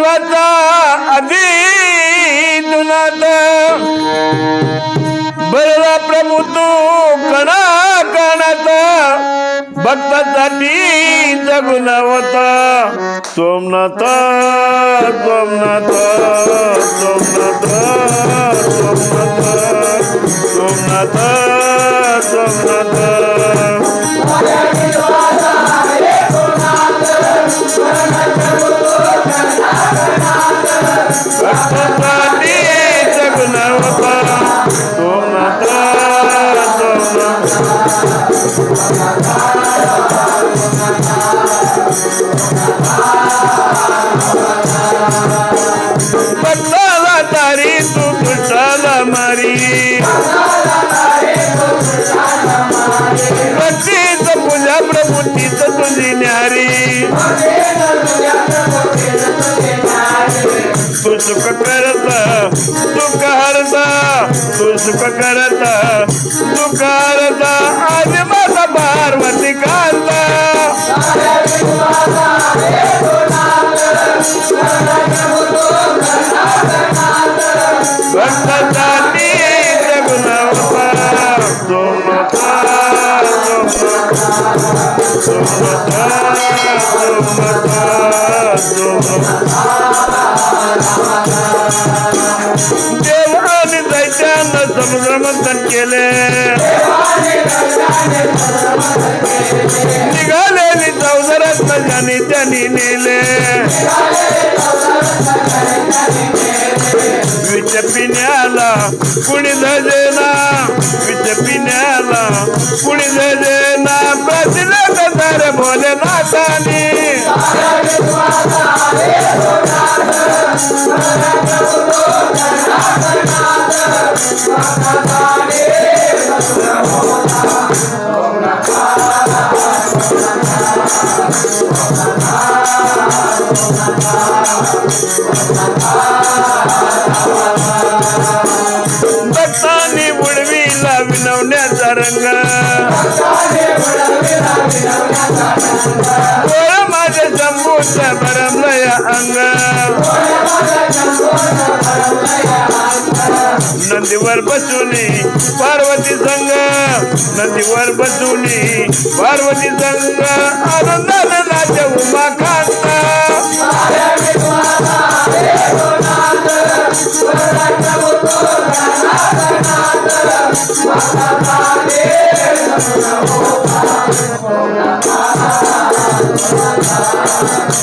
भक्ताचा आधी दुनात बरला प्रभू तू कणा कणाचा भक्तासाठी जगून सोमनाथ सोमनाथ सोमनाथ सोमनाथ सोमनाथ भक्ताला तारी तू कृष्णाला मारी. भक्तीच पूजा प्रभूतीच तुझी न्यारी. तू सुख करता तू करता तू सुख करता तू करता. आज माझा पार्वती देवाने दैत्यानं समुद्र मंथन केले निघालेली चौदरात त्यांनी नेले. पिण्याला कुणी धजेना विच पिण्याला कुणी धजेना प्रसिद्ध तर भोले नाथानी you. रंग गोळ माझ्या जम्बूच्या भरमलय अंग नदीवर बसूनी पार्वती संग नदीवर बसूनी पार्वती संग आनंदाने नाचे उमा